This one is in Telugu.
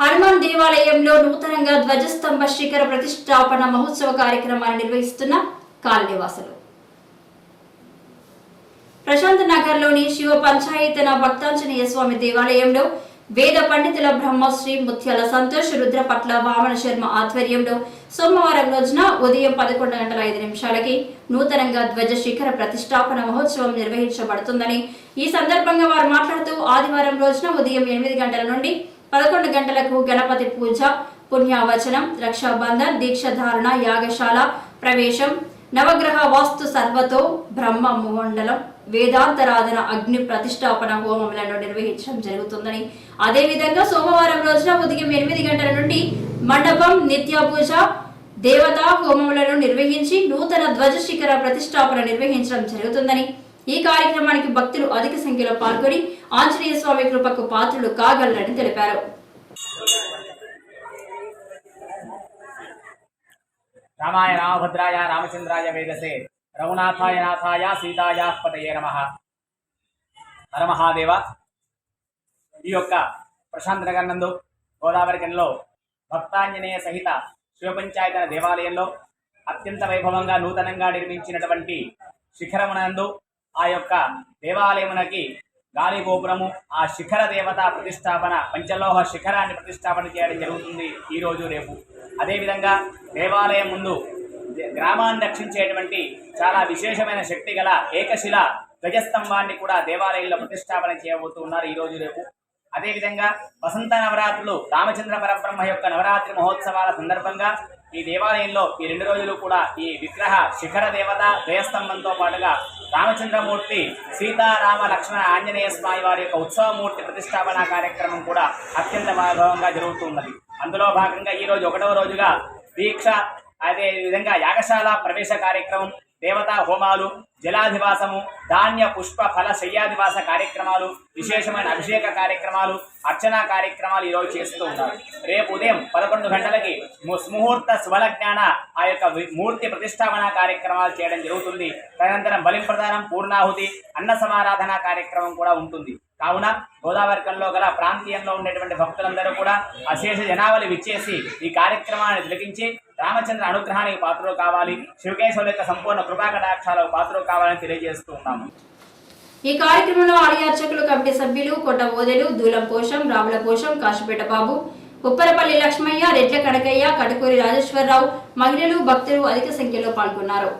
హనుమాన్ దేవాలయంలో నూతనంగా ధ్వజస్తంభ శిఖర ప్రతిష్టాపన మహోత్సవ కార్యక్రమాన్ని నిర్వహిస్తున్న కాలనివాసులు. ప్రశాంత్ నగర్లోని శివ పంచాయతన భక్తాంజనేయ స్వామి దేవాలయంలో వేద పండితుల బ్రహ్మశ్రీ ముత్యాల సంతోష్ రుద్రపట్ల వామన శర్మ ఆధ్వర్యంలో సోమవారం రోజున ఉదయం పదకొండు గంటల ఐదు నిమిషాలకి నూతనంగా ధ్వజ శిఖర ప్రతిష్టాపన మహోత్సవం నిర్వహించబడుతుందని ఈ సందర్భంగా వారు మాట్లాడుతూ ఆదివారం రోజున ఉదయం ఎనిమిది గంటల నుండి పదకొండు గంటలకు గణపతి పూజ పుణ్యావచనం రక్షాబంధన్ దీక్షధారణ యాగశాల ప్రవేశం నవగ్రహ వాస్తు సర్వతో బ్రహ్మ మండలం వేదాంతరాధన అగ్ని ప్రతిష్టాపన హోమములను నిర్వహించడం జరుగుతుందని. అదేవిధంగా సోమవారం రోజున ఉదయం ఎనిమిది గంటల నుండి మండపం నిత్య పూజ దేవతా హోమములను నిర్వహించి నూతన ధ్వజ శిఖర ప్రతిష్టాపన నిర్వహించడం జరుగుతుందని. ఈ కార్యక్రమానికి భక్తులు అధిక సంఖ్యలో పాల్గొని ఆంజనేయ స్వామి కృపకు పాత్రులు కాగలరని తెలిపారు. రామాయ రామభద్రాయ రామచంద్రాయ వేదసే రఘునాథాయ నాథాయ సీతాయా పతయే నమ. హరమహాదేవ. ఈ యొక్క ప్రశాంత్ నగర్ నందు గోదావరి గనిలో భక్తాంజనేయ సహిత శివపంచాయతన దేవాలయంలో అత్యంత వైభవంగా నూతనంగా నిర్మించినటువంటి శిఖరమునందు ఆ యొక్క దేవాలయమునకి గాలి గోపురము ఆ శిఖర దేవత ప్రతిష్టాపన పంచలోహ శిఖరాన్ని ప్రతిష్టాపన చేయడం జరుగుతుంది ఈ రోజు రేపు. అదేవిధంగా దేవాలయం ముందు గ్రామాన్ని రక్షించేటువంటి చాలా విశేషమైన శక్తి గల ఏకశిల ధ్వజస్తంభాన్ని కూడా దేవాలయంలో ప్రతిష్టాపన చేయబోతూ ఉన్నారు ఈరోజు రేపు. అదేవిధంగా వసంత నవరాత్రులు రామచంద్ర పరబ్రహ్మ యొక్క నవరాత్రి మహోత్సవాల సందర్భంగా ఈ దేవాలయంలో ఈ రెండు రోజులు కూడా ఈ విగ్రహ శిఖర దేవత ధ్వజస్తంభంతో పాటుగా రామచంద్రమూర్తి సీతారామ లక్ష్మణ ఆంజనేయ స్వామి వారి యొక్క ఉత్సవమూర్తి ప్రతిష్టాపన కార్యక్రమం కూడా అత్యంత వైభవంగా జరుగుతున్నది అందులో భాగంగా ఈరోజు ఒకటవ రోజుగా దీక్ష అదే విధంగా యాగశాల ప్రవేశ కార్యక్రమం దేవతా హోమాలు జలాధివాసము ధాన్య పుష్ప ఫల శయ్యాధివాస కార్యక్రమాలు విశేషమైన అభిషేక కార్యక్రమాలు అర్చనా కార్యక్రమాలు ఈరోజు చేస్తూ ఉన్నారు రేపు ఉదయం పదకొండు గంటలకి ముహూర్త స్వల జ్ఞాన ఆ యొక్క మూర్తి ప్రతిష్టాపన కార్యక్రమాలు చేయడం జరుగుతుంది. తదనంతరం బలి ప్రదానం పూర్ణాహుతి అన్న సమారాధన కార్యక్రమం కూడా ఉంటుంది. కావున గోదావరికంలో గల ప్రాంతీయంలో ఉండేటువంటి భక్తులందరూ కూడా అశేష జనావళి విచ్చేసి ఈ కార్యక్రమాన్ని తిలకించి రామచంద్ర అనుగ్రహానికి పాత్రలు కావాలి. శివకేశవుల యొక్క సంపూర్ణ కృపాకటాక్షాలకు పాత్రలు కావాలని తెలియజేస్తూ ఉన్నాము ఈ కార్యక్రమంలో ఆలయ అర్చకులు కమిటీ సభ్యులు కొట్ట ఓదెలు దూలం పోషం రాముల పోషం కాశీపేట బాబు ఉప్పరపల్లి లక్ష్మయ్య రెడ్ల కనకయ్య కటకూరి రాజేశ్వరరావు మహిళలు భక్తులు అధిక సంఖ్యలో పాల్గొన్నారు.